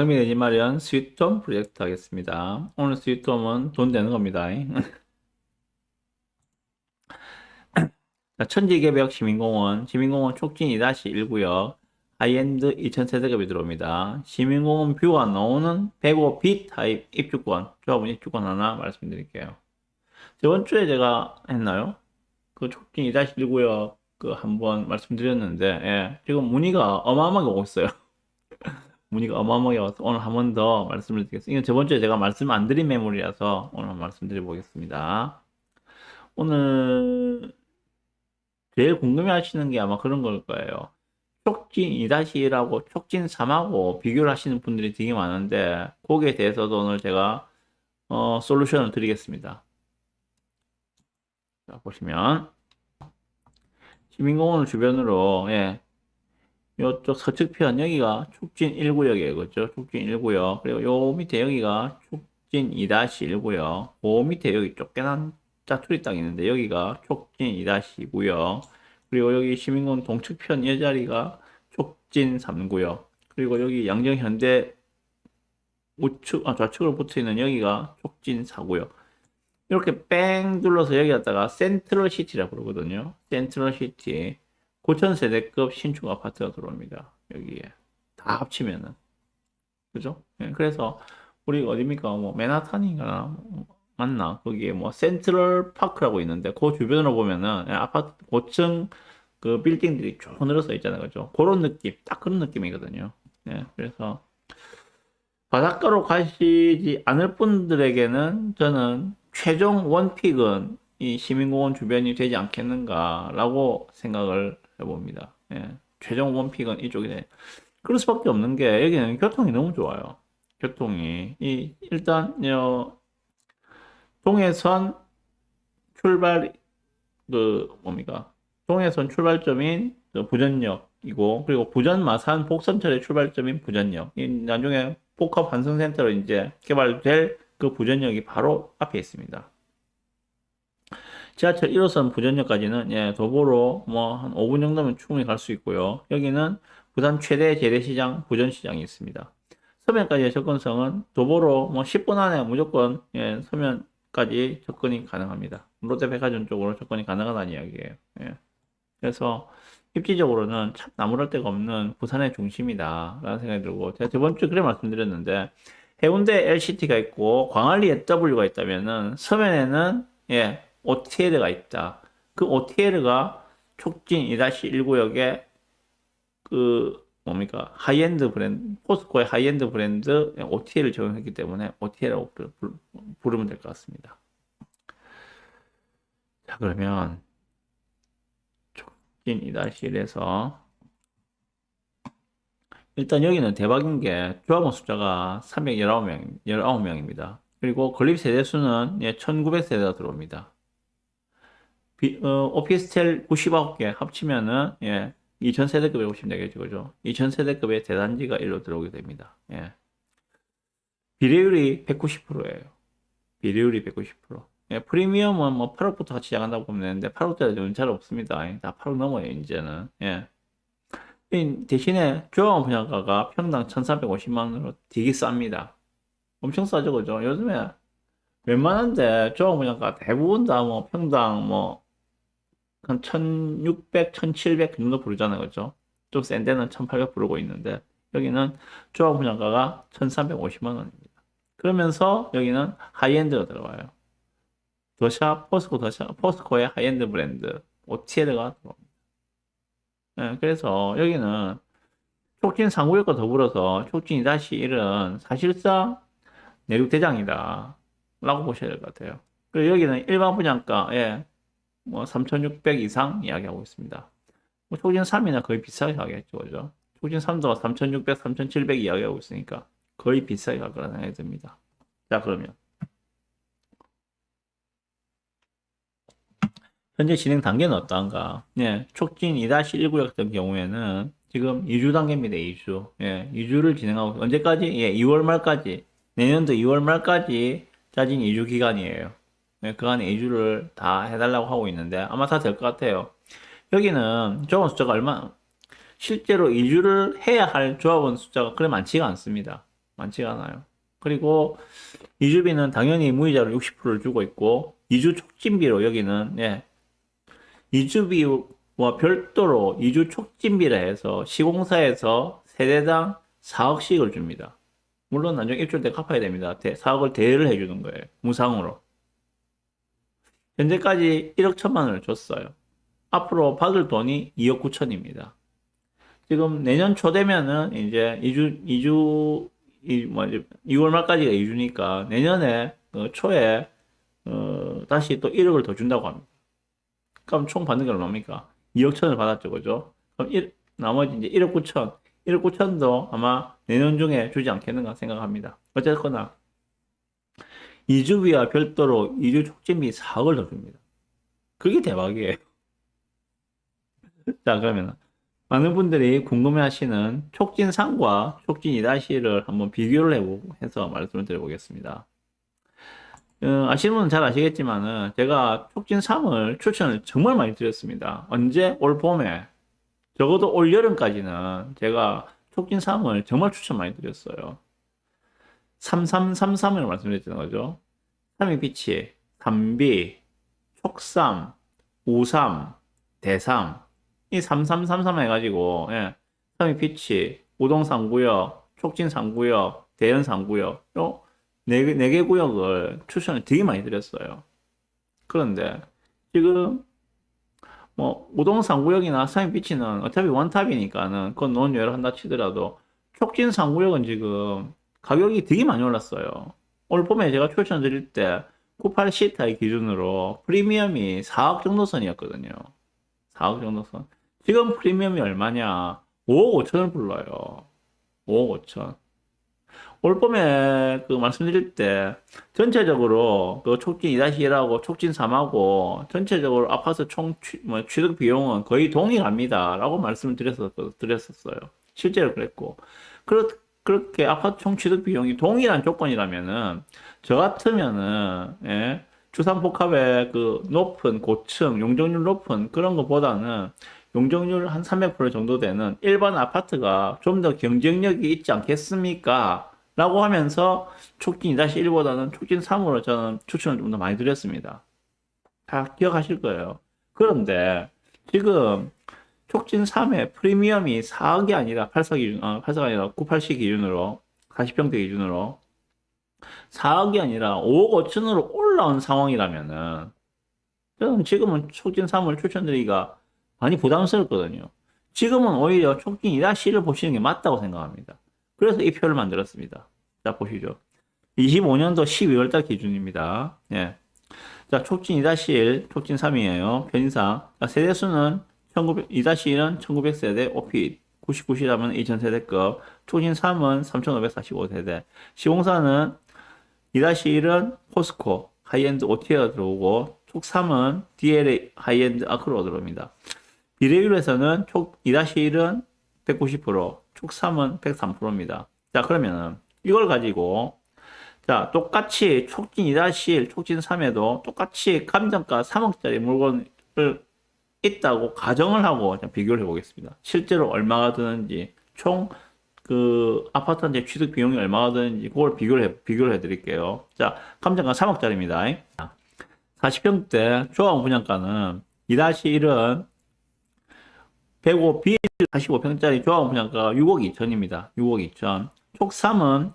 가성비 내집 마련 스위트홈 프로젝트 하겠습니다. 오늘 스위트홈은 돈 되는 겁니다. 자, 천지개벽 시민공원, 시민공원 촉진 2-1구역, 하이엔드 2000세대급이 들어옵니다. 시민공원 뷰가 나오는 105B 타입 입주권, 조합원 입주권 하나 말씀드릴게요. 저번 주에 제가 했나요? 그 촉진 2-1구역 그 한번 말씀드렸는데, 예, 지금 문의가 어마어마하게 오고 있어요. 문의가 어마어마하게 와서 오늘 한 번 더 말씀을 드리겠습니다. 이건 저번 주에 제가 말씀 안 드린 매물이라서 오늘 말씀드려 보겠습니다. 오늘 제일 궁금해 하시는 게 아마 그런 걸 거예요. 촉진 2-1하고 촉진 3하고 비교를 하시는 분들이 되게 많은데 거기에 대해서도 오늘 제가 어, 솔루션을 드리겠습니다. 자, 보시면 시민공원 주변으로 예, 요쪽 서측편 여기가 축진 1구역이에요. 그렇죠? 축진 1구역. 그리고 요 밑에 여기가 축진 2-1구역. 그 밑에 여기 쫓겨난 짜투리 땅이 있는데 여기가 촉진 2-2구역. 그리고 여기 시민공원 동측편 이 자리가 촉진 3구역. 그리고 여기 양정 현대 우측 아 좌측으로 붙어 있는 여기가 촉진 4구역. 이렇게 뺑 둘러서 여기 갔다가 센트럴 시티라고 그러거든요. 센트럴 시티. 고천 세대급 신축 아파트가 들어옵니다. 여기에 다 합치면은 그죠? 예, 그래서 우리 어디입니까? 뭐 맨하탄인가 맞나? 거기에 뭐 센트럴 파크라고 있는데 그 주변으로 보면은 예, 아파트 고층 그 빌딩들이 쭉 늘어서 있잖아요, 그죠? 그런 느낌, 딱 그런 느낌이거든요. 예, 그래서 바닷가로 가시지 않을 분들에게는 저는 최종 원픽은 이 시민공원 주변이 되지 않겠는가라고 생각을 해 봅니다. 예. 최종 원픽은 이쪽이 돼. 그럴 수밖에 없는 게 여기는 교통이 너무 좋아요. 교통이 이 일단 요 동해선 출발 그 뭡니까 동해선 출발점인 그 부전역이고 그리고 부전 마산 복선철의 출발점인 부전역 이 나중에 복합 환승센터로 이제 개발될 그 부전역이 바로 앞에 있습니다. 지하철 1호선 부전역까지는 예, 도보로 뭐 한 5분 정도면 충분히 갈 수 있고요. 여기는 부산 최대 재래시장 부전시장이 있습니다. 서면까지의 접근성은 도보로 뭐 10분 안에 무조건 예, 서면까지 접근이 가능합니다. 롯데백화점 쪽으로 접근이 가능하다는 이야기예요. 예. 그래서 입지적으로는 참 나무랄 데가 없는 부산의 중심이다 라는 생각이 들고 제가 저번 주에 그래 말씀드렸는데 해운대 LCT가 있고 광안리에 W가 있다면은 서면에는 예, OTL가 있다. 그 OTL가 촉진 2-1구역에 그 뭡니까 하이엔드 브랜드 포스코의 하이엔드 브랜드 OTL을 적용했기 때문에 OTL이라고 부르면 될 것 같습니다. 자 그러면 촉진 2-1에서 일단 여기는 대박인 게 조합원 숫자가 319명, 19명입니다. 그리고 건립 세대 수는 예, 1900세대가 들어옵니다. 비, 어, 오피스텔 99개 합치면은, 예, 2000세대급에 보시면 되겠죠. 그죠? 2000세대급의 대단지가 일로 들어오게 됩니다. 예. 비례율이 190%예요. 비례율이 190%. 예, 프리미엄은 뭐 8억부터 같이 시작한다고 보면 되는데 8억짜리 잘 없습니다. 다 8억 넘어요, 이제는. 예. 대신에 조합원 분양가가 평당 1350만 원으로 되게 쌉니다. 엄청 싸죠, 그죠? 요즘에 웬만한데 조합원 분양가 대부분 다 뭐 평당 뭐 한 1600, 1700 정도 부르잖아요, 그죠? 좀 센 데는 1800 부르고 있는데 여기는 조합원 분양가가 1350만 원입니다. 그러면서 여기는 하이엔드가 들어와요. 더샵, 포스코 더샵, 포스코의 하이엔드 브랜드 OTL가 들어옵니다. 네, 그래서 여기는 촉진 3구역과 더불어서 촉진 2-1은 사실상 내륙대장이다. 라고 보셔야 될 것 같아요. 그리고 여기는 일반 분양가에 뭐 3,600 이상 이야기하고 있습니다. 뭐 촉진 3이나 거의 비슷하게 가겠죠. 그죠? 촉진 3도 3,600, 3,700 이야기하고 있으니까 거의 비슷하게 갈 거라 생각이 듭니다. 자, 그러면. 현재 진행 단계는 어떠한가? 예, 촉진 2-1구역 같은 경우에는 지금 2주 단계입니다, 2주. 예, 2주를 진행하고, 언제까지? 예, 2월 말까지. 내년도 2월 말까지 짜진 2주 기간이에요. 예, 그 안에 2주를 다 해달라고 하고 있는데, 아마 다 될 것 같아요. 여기는 조합원 숫자가 얼마, 실제로 2주를 해야 할 조합원 숫자가 그래 많지가 않습니다. 많지가 않아요. 그리고 이주비는 당연히 무이자로 60%를 주고 있고 이주 촉진비로 여기는 예. 이주비와 별도로 이주 촉진비라 해서 시공사에서 세대당 4억씩을 줍니다. 물론 나중에 일주일 때 갚아야 됩니다. 4억을 대여를 해주는 거예요. 무상으로. 현재까지 1억 천만 원을 줬어요. 앞으로 받을 돈이 2억 9천입니다. 지금 내년 초 되면은 이제 2주, 2주, 이, 뭐, 6월 말까지가 2주니까 내년에 어, 초에 어, 다시 또 1억을 더 준다고 합니다. 그럼 총 받는 게 얼마입니까? 2억 천을 받았죠, 그죠? 그럼 1, 나머지 이제 1억 9천, 1억 9천도 아마 내년 중에 주지 않겠는가 생각합니다. 어쨌거나 이주비와 별도로 이주 촉진비 4억을 더 줍니다. 그게 대박이에요. 자, 그러면 많은 분들이 궁금해 하시는 촉진상과 촉진 이다시를 한번 비교를 해보, 해서 말씀을 드려보겠습니다. 어, 아시는 분은 잘 아시겠지만은 제가 촉진 3을 추천을 정말 많이 드렸습니다. 언제? 올 봄에. 적어도 올 여름까지는 제가 촉진 3을 정말 추천 많이 드렸어요. 3333을 말씀드렸던 거죠. 3이 빛이, 3비, 촉삼, 우삼, 대삼. 이 3333 해가지고, 예. 3이 빛이, 우동상구역, 촉진상구역, 대연상구역, 요, 네 개, 네개 구역을 추천을 되게 많이 드렸어요. 그런데, 지금, 뭐, 우동상구역이나 3이 빛이는 어차피 원탑이니까는 그건 논외로 한다 치더라도, 촉진상구역은 지금 가격이 되게 많이 올랐어요. 올 봄에 제가 추천드릴 때, 98 시타의 기준으로 프리미엄이 4억 정도 선이었거든요. 4억 정도 선. 지금 프리미엄이 얼마냐? 5억 5천을 불러요. 5억 5천. 올 봄에 그 말씀드릴 때 전체적으로 그 촉진 2-1하고 촉진 3하고 전체적으로 아파트 총 취, 뭐 취득 비용은 거의 동일합니다. 라고 말씀을 드렸었, 드렸었어요. 실제로 그랬고. 그렇, 그렇게 아파트 총 취득 비용이 동일한 조건이라면은 저 같으면은 예, 주상복합의 그 높은 고층 용적률 높은 그런 것보다는 용적률 한 300% 정도 되는 일반 아파트가 좀 더 경쟁력이 있지 않겠습니까? 라고 하면서 촉진 2-1보다는 촉진 3으로 저는 추천을 좀 더 많이 드렸습니다. 다 기억하실 거예요. 그런데 지금 촉진 3의 프리미엄이 4억이 아니라 8석 기준, 어, 8석 아니라 98시 기준으로 40평대 기준으로 4억이 아니라 5억 5천으로 올라온 상황이라면은 저는 지금은 촉진 3을 추천드리기가 많이 부담스럽거든요. 지금은 오히려 촉진 2-1을 보시는 게 맞다고 생각합니다. 그래서 이 표를 만들었습니다. 자, 보시죠. 25년도 12월달 기준입니다. 예. 자, 촉진 2-1, 촉진 3이에요. 편의상. 자, 세대수는 1900, 2-1은 1900세대, OP 99시라면 2000세대급, 촉진 3은 3545세대, 시공사는 2-1은 포스코, 하이엔드 OT가 들어오고, 촉 3은 DLA 하이엔드 아크로 들어옵니다. 비례율에서는 촉 2-1은 190%, 촉 3은 103%입니다. 자, 그러면은 이걸 가지고 자, 똑같이 촉진 2-1, 촉진 3에도 똑같이 감정가 3억짜리 물건을 있다고 가정을 하고 비교를 해보겠습니다. 실제로 얼마가 드는지, 총 그 아파트한테 취득 비용이 얼마가 드는지 그걸 비교를 해, 비교를 해드릴게요. 자, 감정가 3억짜리입니다. 40평대 조합 분양가는 2-1은 105, B 45평짜리 조합 분양가가 6억 2천입니다. 6억 2천. 촉 3은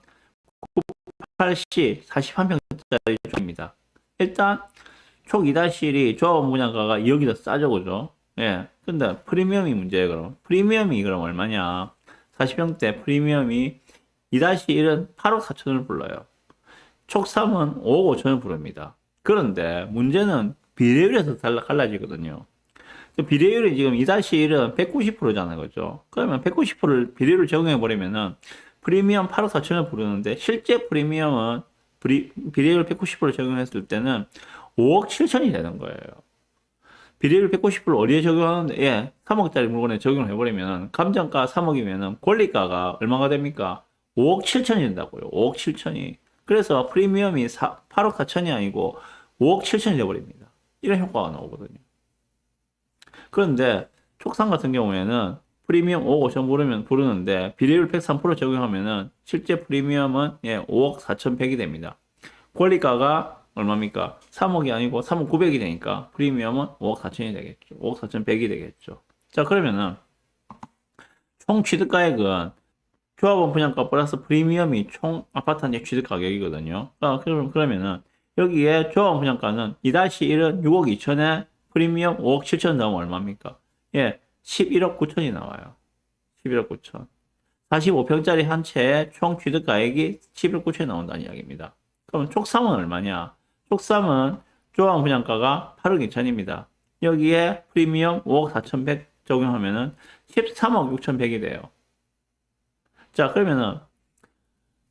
98시 41평짜리 쪽입니다. 일단 촉 2-1이 조합 분양가가 2억이 더 싸죠, 그죠? 예. 근데 프리미엄이 문제예요, 그럼. 프리미엄이 그럼 얼마냐? 40평대 프리미엄이 2-1은 8억 4천을 불러요. 촉 3은 5억 5천을 부릅니다. 그런데 문제는 비례율에서 달라, 갈라지거든요. 비례율이 지금 2-1은 190%잖아요. 그죠? 그러면 190%를 비례율 적용해버리면은 프리미엄 8억 4천을 부르는데 실제 프리미엄은 비례, 비례율 190% 적용했을 때는 5억 7천이 되는 거예요. 비례율 190%를 어디에 적용하는데, 예, 3억짜리 물건에 적용을 해버리면, 감정가 3억이면 권리가가 얼마가 됩니까? 5억 7천이 된다고요. 5억 7천이. 그래서 프리미엄이 4, 8억 4천이 아니고 5억 7천이 돼버립니다. 이런 효과가 나오거든요. 그런데 촉상 같은 경우에는 프리미엄 5억 5천 부르면 부르는데 비례율 103% 적용하면은 실제 프리미엄은 예, 5억 4,100이 됩니다. 권리가가 얼마입니까? 3억이 아니고 3억 900이 되니까 프리미엄은 5억 4천이 되겠죠. 5억 4,100이 되겠죠. 자, 그러면은 총 취득가액은 조합원 분양가 플러스 프리미엄이 총 아파트 한 채 취득 가격이거든요. 아, 그럼 그러면은 여기에 조합원 분양가는 2-1은 6억 2천에 프리미엄 5억 7천 나오면 얼마입니까? 예, 11억 9천이 나와요. 11억 9천. 45평짜리 한 채의 총 취득 가액이 11억 9천이 나온다는 이야기입니다. 그러면 촉삼은 얼마냐? 촉삼은 조합원 분양가가 8억 2천입니다. 여기에 프리미엄 5억 4천100 적용하면은 13억 6천100이 돼요. 자, 그러면은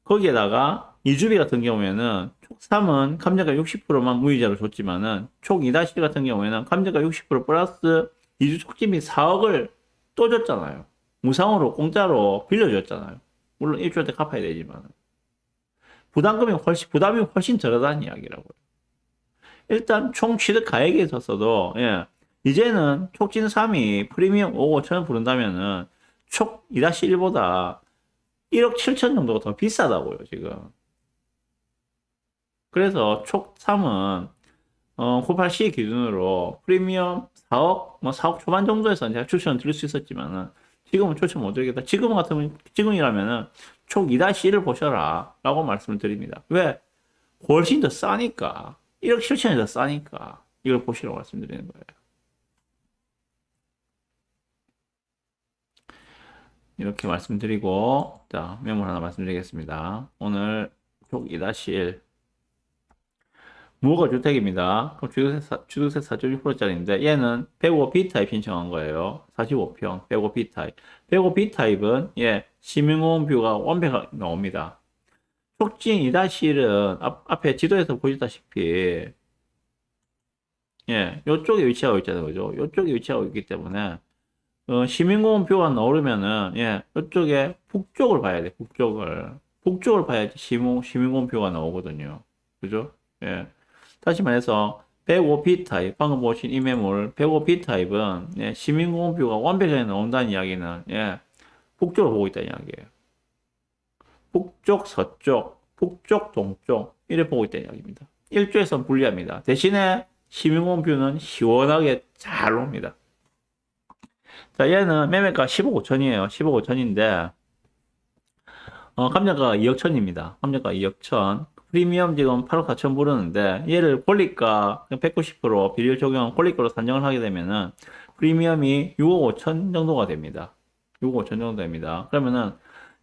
거기에다가 이주비 같은 경우에는 촉3은 감정가 60%만 무이자로 줬지만은 촉 2-1 같은 경우에는 감정가 60% 플러스 이주 촉진비 4억을 또 줬잖아요. 무상으로 공짜로 빌려줬잖아요. 물론 일주일 때 갚아야 되지만 부담금이 훨씬 부담이 훨씬 덜하다는 이야기라고요. 일단 총 취득 가액에 있어서도 예, 이제는 촉진 3이 프리미엄 5억 5천을 부른다면은 촉 2-1보다 1억 7천 정도가 더 비싸다고요, 지금. 그래서 촉 3은 어, 98C 기준으로 프리미엄 4억, 뭐 4억 초반 정도에서 제가 추천을 드릴 수 있었지만은 지금은 추천 못 드리겠다. 지금 같으면, 지금이라면은 촉 2-1을 보셔라. 라고 말씀을 드립니다. 왜? 훨씬 더 싸니까. 1억 7천이 더 싸니까. 이걸 보시라고 말씀드리는 거예요. 이렇게 말씀드리고, 자, 메모 하나 말씀드리겠습니다. 오늘 촉 2-1. 무허가 주택입니다. 그럼 주택세, 주택세 4.6%짜리인데 얘는 105B 타입 신청한 거예요. 45평 105B 타입. 105B 타입은 예 시민공원 뷰가 완벽하게 나옵니다. 촉진 2-1은 앞, 앞에 지도에서 보셨다시피 예 요쪽에 위치하고 있잖아요. 그죠? 요쪽에 위치하고 있기 때문에 어, 시민공원 뷰가 나오려면은 예 요쪽에 북쪽을 봐야 돼. 북쪽을 북쪽을 봐야지 시민, 시민공원 뷰가 나오거든요. 그죠? 예. 다시 말해서 105B 타입, 방금 보신 이 매물 105B 타입은 예, 시민공원 뷰가 완벽하게 나온다는 이야기는 예, 북쪽을 보고 있다는 이야기예요. 북쪽, 서쪽, 북쪽, 동쪽 이래 보고 있다는 이야기입니다. 일조에선 불리합니다. 대신에 시민공원 뷰는 시원하게 잘 옵니다. 자, 얘는 매매가 15억 5천이에요. 15억 5천인데 어, 감정가가 2억 천입니다. 감정가 2억 천. 프리미엄 지금 8억 4천 부르는데 얘를 권리가 190% 비율 적용한 권리가로 산정을 하게 되면은 프리미엄이 6억 5천 정도가 됩니다. 6억 5천 정도 됩니다. 그러면은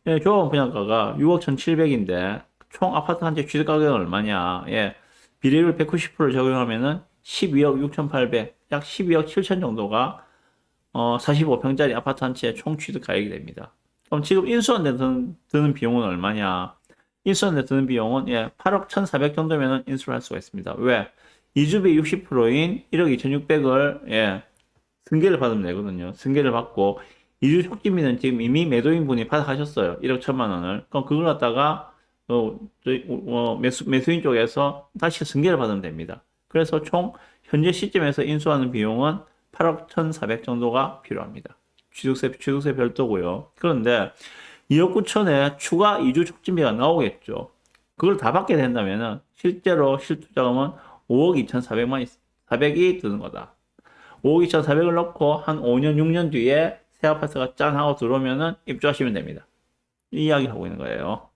예, 조합원 분양가가 6억 1,700인데 총 아파트 한 채 취득 가격은 얼마냐? 예, 비례율 190%를 적용하면은 12억 6,800, 약 12억 7천 정도가 어, 45평짜리 아파트 한 채 총 취득 가격이 됩니다. 그럼 지금 인수한데 드는, 드는 비용은 얼마냐? 인수하는데 드는 비용은 예, 8억 1,400 정도면은 인수를 할 수가 있습니다. 왜? 이주비 60%인 1억 2,600을 예, 승계를 받으면 되거든요. 승계를 받고 이주 촉진비는 지금 이미 매도인 분이 받아가셨어요. 1억 1천만 원을. 그럼 그걸 갖다가 어, 저희, 어, 매수, 매수인 쪽에서 다시 승계를 받으면 됩니다. 그래서 총 현재 시점에서 인수하는 비용은 8억 1,400 정도가 필요합니다. 취득세, 취득세 별도고요. 그런데 2억 9천에 추가 이주 촉진비가 나오겠죠. 그걸 다 받게 된다면은 실제로 실투자금은 5억 2,400만 400이 드는 거다. 5억 2,400을 넣고 한 5년 6년 뒤에 새 아파트가 짠 하고 들어오면은 입주하시면 됩니다. 이 이야기 하고 있는 거예요.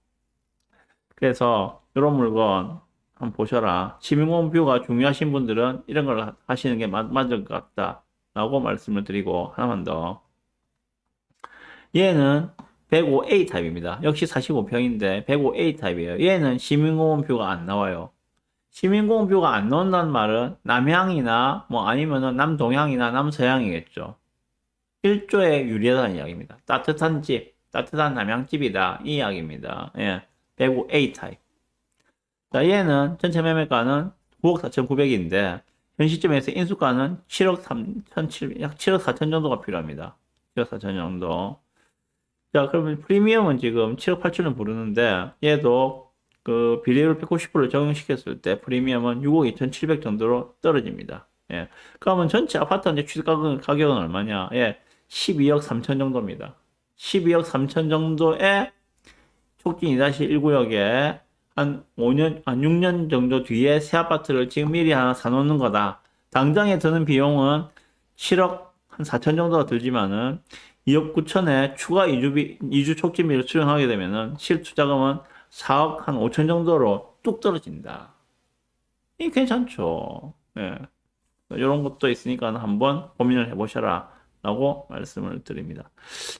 그래서 이런 물건 한번 보셔라. 시민공원 뷰가 중요하신 분들은 이런 걸 하시는 게 맞, 맞을 것 같다 라고 말씀을 드리고 하나만 더. 얘는 105A 타입입니다. 역시 45평인데 105A 타입이에요. 얘는 시민공원 뷰가 안 나와요. 시민공원 뷰가 안 나온다는 말은 남향이나 뭐 아니면은 남동향이나 남서향이겠죠. 일조에 유리하다는 이야기입니다. 따뜻한 집, 따뜻한 남향집이다. 이 이야기입니다. 예. 105A 타입. 자, 얘는 전체 매매가는 9억 4,900인데 현 시점에서 인수가는 7억 3,700, 약 7억 4천 정도가 필요합니다. 7억 4천 정도. 자, 그러면 프리미엄은 지금 7억 8천을 부르는데 얘도 그 비례율 190%를 적용시켰을 때 프리미엄은 6억 2,700 정도로 떨어집니다. 예. 그러면 전체 아파트 한채 취득 가격, 가격은 얼마냐? 예. 12억 3천 정도입니다. 12억 3천 정도의 촉진 2-1구역에 한 5년, 한 6년 정도 뒤에 새 아파트를 지금 미리 하나 사놓는 거다. 당장에 드는 비용은 7억 한 4천 정도가 들지만은 2억 9천에 추가 이주비, 이주 촉진비를 수령하게 되면은 실투자금은 4억 한 5천 정도로 뚝 떨어진다. 이 괜찮죠. 예. 이런 것도 있으니까 한번 고민을 해보셔라. 라고 말씀을 드립니다.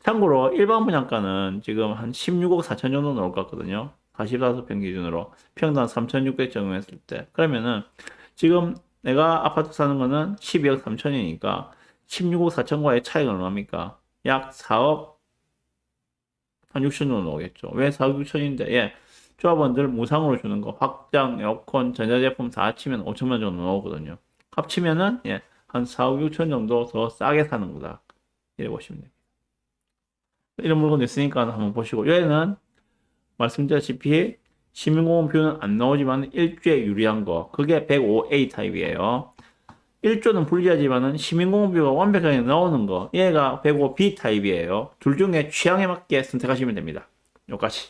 참고로 일반 분양가는 지금 한 16억 4천 정도 나올 것 같거든요. 45평 기준으로 평당 3,600 적용했을 때. 그러면은 지금 내가 아파트 사는 거는 12억 3천이니까 16억 4천과의 차이가 얼마입니까? 약 4억 한 6천 정도 나오겠죠. 왜 4억 6천인데? 예. 조합원들 무상으로 주는 거 확장, 에어컨, 전자제품 다 합치면 5천만 정도 나오거든요. 합치면은 예, 한 4억 6천 정도 더 싸게 사는 거다. 이래 보시면 됩니다. 이런 물건 있으니까 한번 보시고 얘는 말씀드렸다시피 시민공원 뷰는 안 나오지만 1조에 유리한 거 그게 105A 타입이에요. 1조는 불리하지만은 시민공원 뷰가 완벽하게 나오는 거 얘가 105B 타입이에요. 둘 중에 취향에 맞게 선택하시면 됩니다. 여기까지.